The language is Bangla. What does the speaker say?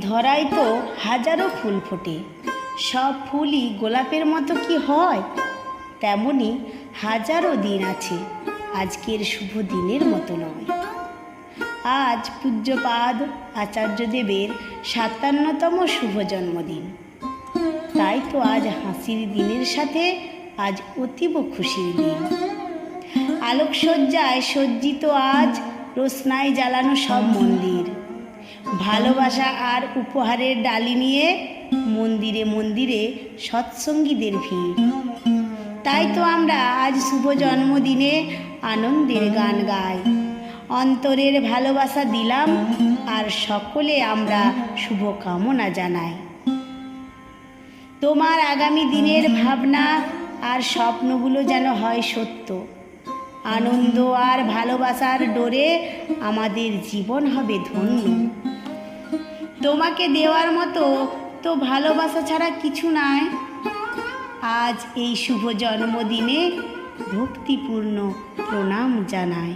ধরায় তো হাজারো ফুল ফোটে। সব ফুলই গোলাপের মতো কি হয়? তেমনি হাজারো দিন আছে, আজকের শুভ দিনের মতো নয়। আজ পূজ্যপাদ আচার্যদেবের সাতান্নতম শুভ জন্মদিন। তাই তো আজ হাসির দিনের সাথে আজ অতীব খুশির দিন। আলোকসজ্জায় সজ্জিত আজ রোশনায় জ্বালানো সব মন্দির। ভালোবাসা আর উপহারের ডালি নিয়ে মন্দিরে মন্দিরে সৎসঙ্গীদের ভিড়। তাই তো আমরা আজ শুভ জন্মদিনে আনন্দের গান গাই। অন্তরের ভালোবাসা দিলাম আর সকলে আমরা শুভ কামনা জানাই। তোমার আগামী দিনের ভাবনা আর স্বপ্নগুলো যেন হয় সত্য। আনন্দ আর ভালোবাসার ডোরে আমাদের জীবন হবে ধন্য। তোমাকে দেওয়ার মতো তো ভালোবাসা ছাড়া কিছু নাই। আজ এই শুভ জন্মদিনে ভক্তিপূর্ণ প্রণাম জানায়